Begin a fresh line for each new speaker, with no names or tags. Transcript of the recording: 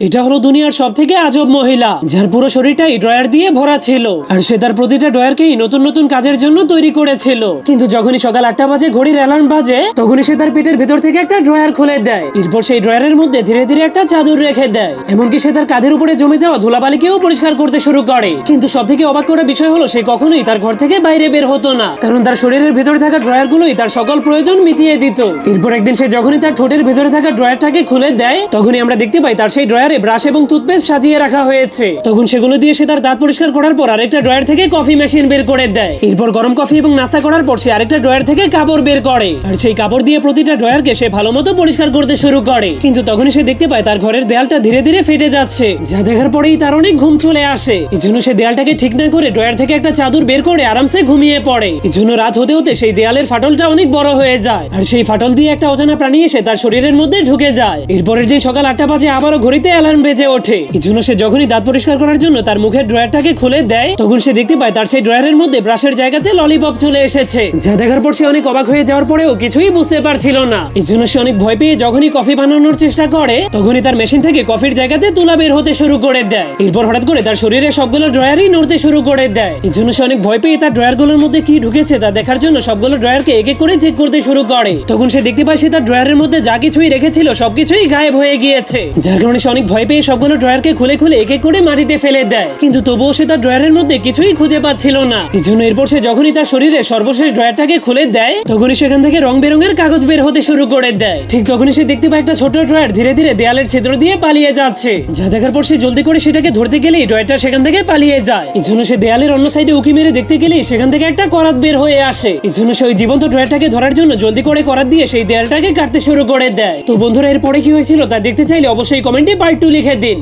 এটা হলো দুনিয়ার সব থেকে আজব মহিলা, যার পুরো শরীরটাই ড্রয়ার দিয়ে ভরা ছিল। আর সে তার প্রতিটা ড্রয়ারকেই নতুন নতুন কাজের জন্য তৈরি করেছিল। কিন্তু যখনই সকাল আটটা বাজে, ঘড়ির অ্যালার্ম বাজে, তখনই সে তার পেটের ভেতর থেকে একটা ড্রয়ার খুলে দেয়। এরপর সেই ড্রয়ারের মধ্যে ধীরে ধীরে একটা চাদর রেখে দেয়। এমনকি সে তার কাঁধের উপরে জমে যাওয়া ধুলাবালিকেও পরিষ্কার করতে শুরু করে। কিন্তু সব থেকে অবাক করা বিষয় হলো, সে কখনোই তার ঘর থেকে বাইরে বের হতো না। কারণ তার শরীরের ভেতরে থাকা ড্রয়ার গুলোই তার সকল প্রয়োজন মিটিয়ে দিত। এরপর একদিন সে যখনই তার ঠোঁটের ভেতরে থাকা ড্রয়ারটাকে খুলে দেয়, তখনই আমরা দেখতে পাই তার সেই ড্রয়ারে ব্রাশ এবং টুথপেস্ট সাজিয়ে রাখা হয়েছে। তখন সেগুলো দিয়ে সে তার দাঁত পরিষ্কার করার পর আরেকটা ড্রয়ার থেকে কফি মেশিন বের করে দেয়। এরপর গরম কফি এবং নাস্তা করার পর সে আরেকটা ড্রয়ার থেকে কাপড় বের করে। আর সেই কাপড় দিয়ে প্রতিটা ড্রয়ারকে সে ভালো মতো পরিষ্কার করতে শুরু করে। কিন্তু তখনই সে দেখতে পায় তার ঘরের দেয়ালটা ধীরে ধীরে ফেটে যাচ্ছে, যা দেখার পরেই তার অনেক ঘুম চলে আসে। এই জন্য সে দেয়ালটাকে ঠিক না করে ড্রয়ার থেকে একটা চাদর বের করে আরামসে ঘুমিয়ে পড়ে। এই জন্য রাত হতে হতে সেই দেয়ালের ফাটলটা অনেক বড় হয়ে যায়। আর সেই ফাটল দিয়ে একটা অজানা প্রাণী এসে তার শরীরের মধ্যে ঢুকে যায়। এরপরের দিন সকাল আটটা বাজে আবারও ঘড়িতে অ্যালার্ম বেজে ওঠে। এই জন্য সে যখনই দাঁত পরিষ্কার করার জন্য তার মুখের ড্রয়ারটাকে খুলে দেয়, তখন সে দেখতে পায় তার সেই ড্রয়ারের মধ্যে ব্রাশের জায়গাতে ললিপপ চলে এসেছে। যা দেখার পর সে অনেক অবাক হয়ে যাওয়ার পরেও কিছুই বুঝতে পারছিল না। এই জন্য সে অনেক ভয় পেয়ে যখনই কফি বানানোর চেষ্টা করে, তখনই তার মেশিন থেকে কফির জায়গাতে তুলা বের হতে শুরু করে দেয়। এরপর হঠাৎ করে তার শরীরে সবগুলো ড্রয়ারই নড়তে শুরু করে দেয়। এই জন্য সে অনেক ভয় পেয়ে তার ড্রয়ারগুলোর মধ্যে কি ঢুকেছে তা দেখার জন্য সবগুলো ড্রয়ারকে এক এক করে চেক করতে শুরু করে। তখন সে দেখতে পায় সে তার ড্রয়ারের মধ্যে যা কিছুই রেখেছিল সবকিছুই গায়েব হয়ে গিয়েছে। যার কারণে সে অনেক ভয় পেয়ে সবগুলো ড্রয়ারকে খুলে খুলে এক এক করে মাটিতে ফেলে দেয়। কিন্তু তবুও সে তার ড্রয়ারের মধ্যে কিছুই খুঁজে পাচ্ছিল না। এই জন্য এরপর সে যখনই তার শরীরে সর্বশেষ ড্রয়ারটাকে খুলে দেয়, তখনই সেখান থেকে রং বেরঙের কাগজ বের হতে শুরু করে দেয়। ঠিক তখনই সে দেখতে পায় একটা ছোট ড্রয়ার ধীরে ধীরে দেয়ালের ছিদ্র দিয়ে পালিয়ে যাচ্ছে। যা দেখার পর সে জলদি করে সেটাকে ধরতে গেলেই ড্রয়ারটা সেখান থেকে পালিয়ে যায়। এই জন্য সে দেয়ালের অন্য সাইডে উকি মেরে দেখতে গেলেই সেখান থেকে একটা করাত বের হয়ে আসে। এই জন্য সে ওই জীবন্ত ড্রয়ারটাকে ধরার জন্য জলদি করে করাত দিয়ে সেই দেয়ালটাকে কাটতে শুরু করে দেয়। তো বন্ধুরা, এরপরে কি হয়েছিল তা দেখতে চাইলে অবশ্যই কমেন্টে পার্ট টু লিখে দিন।